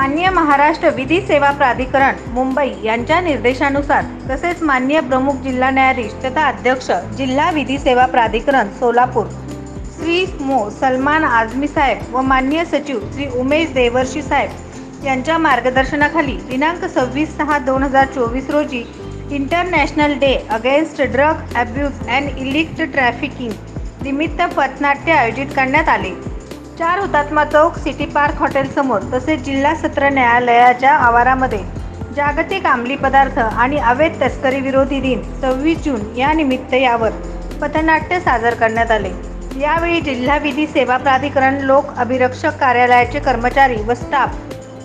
मान्य महाराष्ट्र विधी सेवा प्राधिकरण मुंबई यांच्या निर्देशानुसार तसेच मान्य प्रमुख जिल्हा न्यायाधीश तथा अध्यक्ष जिल्हा विधी सेवा प्राधिकरण सोलापूर. श्री मो. सलमान आझमी साहेब व मान्य सचिव श्री उमेश देवर्षी साहेब यांच्या मार्गदर्शनाखाली दिनांक सव्वीस सहा दोन हजार चोवीस रोजी international day against drug abuse and illicit trafficking निमित्त पथनाट्य आयोजित करण्यात आले. चार हुतात्मा चौक सिटी पार्क हॉटेलसमोर तसेच जिल्हा सत्र न्यायालयाच्या आवारामध्ये जागतिक अंमली पदार्थ आणि अवैध तस्करी विरोधी दिन सव्वीस जून या निमित्त यावर पथनाट्य सादर करण्यात आले. यावेळी जिल्हा विधी सेवा प्राधिकरण लोक अभिरक्षक कार्यालयाचे कर्मचारी व स्टाफ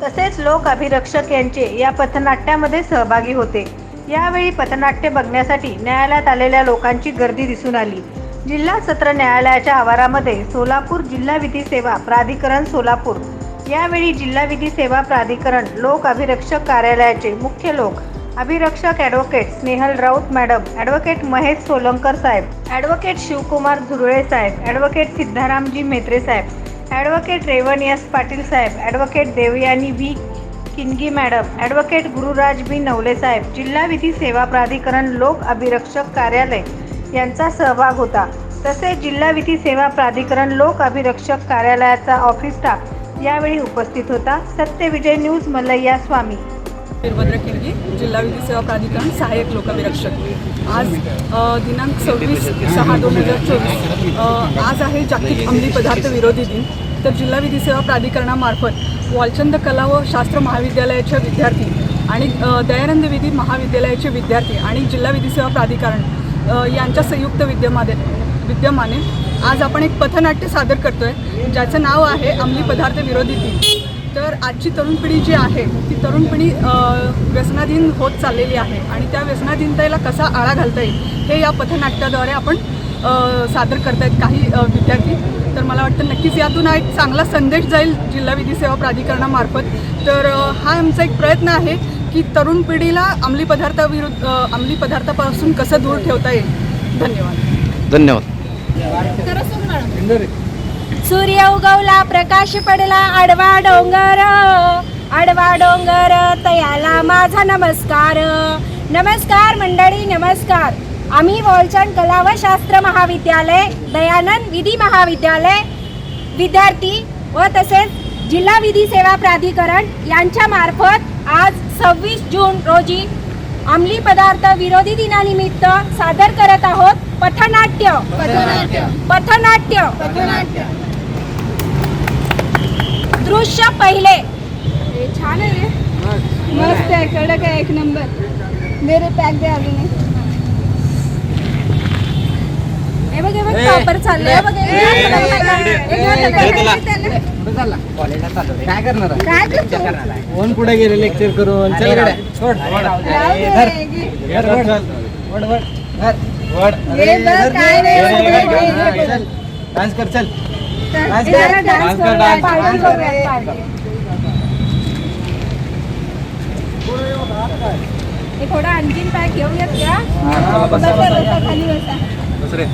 तसेच लोक अभिरक्षक यांचे या पथनाट्यामध्ये सहभागी होते. यावेळी पथनाट्य बघण्यासाठी न्यायालयात आलेल्या लोकांची गर्दी दिसून आली. जिल्हा सत्र न्यायालयाच्या आवारामध्ये सोलापूर जिल्हा विधी सेवा प्राधिकरण सोलापूर. यावेळी जिल्हा विधी सेवा प्राधिकरण लोक अभिरक्षक कार्यालयाचे मुख्य लोक अभिरक्षक advocate Snehal Raut madam advocate Mahesh Solankar Saheb advocate Shivkumar Zurale Saheb advocate Siddharamji Metre Saheb advocate Revan S Patil Saheb advocate Devyani V Kingi madam advocate Gururaj B Navale Saheb जिल्हा विधी सेवा प्राधिकरण लोक अभिरक्षक कार्यालय यांचा सहभाग होता. तसेच जिल्हा विधी सेवा प्राधिकरण लोक अभिरक्षक कार्यालयाचा ऑफिस स्टाफ यावेळी उपस्थित होता. सत्यविजय न्यूज मल्लय्या स्वामी. वीरभद्र किरगी जिल्हा विधी सेवा प्राधिकरण सहाय्यक लोकविरक्षक आज दिनांक सव्वीस सहा दोन हजार चोवीस आज आहे जागतिक अंमली पदार्थ विरोधी दिन. तर जिल्हा विधी सेवा प्राधिकरणामार्फत वालचंद कला व शास्त्र महाविद्यालयाच्या विद्यार्थी आणि दयानंद विधी महाविद्यालयाचे विद्यार्थी आणि जिल्हा विधी सेवा प्राधिकरण यांच्या संयुक्त विद्यमाने विद्यमाने आज आपण एक पथनाट्य सादर करतोय ज्याचं नाव आहे अंमली पदार्थ विरोधी दिन तर आजची तरुण पिढी जी आहे ती तरुण पिढी व्यसनाधीन होत चाललेली आहे आणि त्या व्यसनाधीनतेला कसा आळा घालता येईल हे या पथनाट्याद्वारे आपण सादर करतायत काही विद्यार्थी. तर मला वाटतं नक्कीच यातून हा एक चांगला संदेश जाईल जिल्हा विधी सेवा प्राधिकरणामार्फत. तर हा आमचा एक प्रयत्न आहे की तरुण पिढीला अंमली पदार्थाविरुद्ध अंमली पदार्थापासून कसं दूर ठेवता येईल? धन्यवाद. धन्यवाद. सूर्य उगवला प्रकाश पडला आडवा डोंगर आडवा डोंगर तयाला माझा नमस्कार. नमस्कार मंडळी नमस्कार. आम्ही वॉलचंद कला व शास्त्र महाविद्यालय दयानंद विधी महाविद्यालय विद्यार्थी व तसेच जिल्हा विधी सेवा प्राधिकरण यांच्या मार्फत आज सव्वीस जून रोजी अंमली पदार्थ विरोधी दिनानिमित्त सादर करत आहोत पथनाट्य. पथनाट्य. पथनाट्य. दृश्य पहिले. हे छान आहे रे. मस्त आहे. कडक आहे एक नंबर. मेरे पॅक दे बघ प्रॉपर चाललंय बघ बघ, बघ, बघ, बघ. काय करणार आहे? काय करतो? कोण पुढे गेले लेक्चर करून चल गड्या. सोड. राहू दे, धर. घे. धर, वड. वड, वड. धर. वड. हे अरे, बघ, धर. काय नाही, धर, वड, धर, वड, धर, वड, धर. वड. चल. डान्स कर चल डान्स जरा कर. डान्स डान्स कर, करूया, डान्स. पार्टी डान्स कर. करूया, पार्टी. हे थोडं आणखीन पॅक घेऊयात का हा, बसा, बसा, बसा. बसा, खाली बसा दुसरे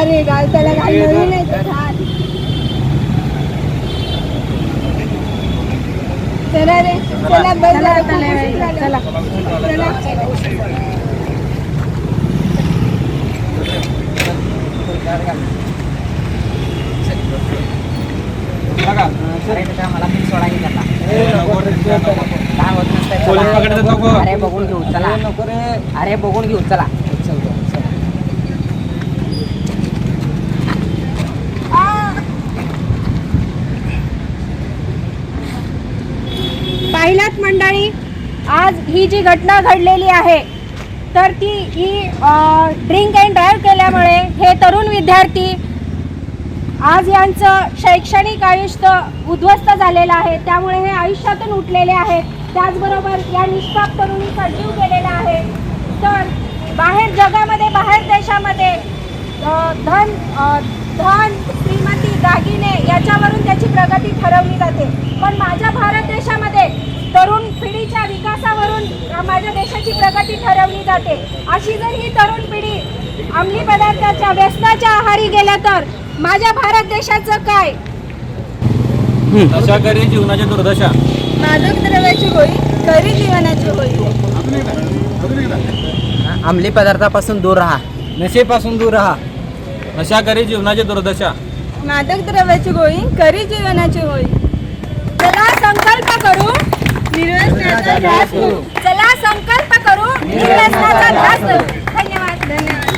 रे गाल त्याला घाल नवीन आहे. चला रे चला. बस चला. चला. अरे बघून घेऊ चला. अरे बघून घेऊ. पाहिलात मंडळी आज ही जी घटना घडलेली आहे तर ती ही ड्रिंक अँड ड्राईव्ह केल्यामुळे हे तरुण विद्यार्थी आज यांचं शैक्षणिक आयुष्य उद्ध्वस्त झालेलं आहे. त्यामुळे हे आयुष्यातून उठलेले आहेत. त्याचबरोबर या निष्पाप तरुणीचा जीव गेलेला आहे. तर बाहेर जगामध्ये बाहेर देशामध्ये धन धन श्रीमती दागिने याच्यावरून त्याची प्रगती ठरवली जाते. पण माझ्या भारत देशामध्ये तरुण पिढीच्या विकासावरून माझ्या देशाची प्रगती ठरवली जाते. अशी जर ही तरुण पिढी अंमली पदार्थाच्या व्यसनाच्या आहारी गेल्या तर माझ्या भारत देशाचं काय? अशा करी जीवनाच्या दुर्दशा. मादक द्रव्याची होई खरी जीवनाची होई अंमली पदार्थापासून दूर राहा. नशेपासून दूर राहा. अशा करी जीवनाची दुर्दशा. मादक द्रव्याची होई खरी जीवनाची होई चला संकल्प करू. करू. चला संकल्प करू. करू. धन्यवाद धन्यवाद.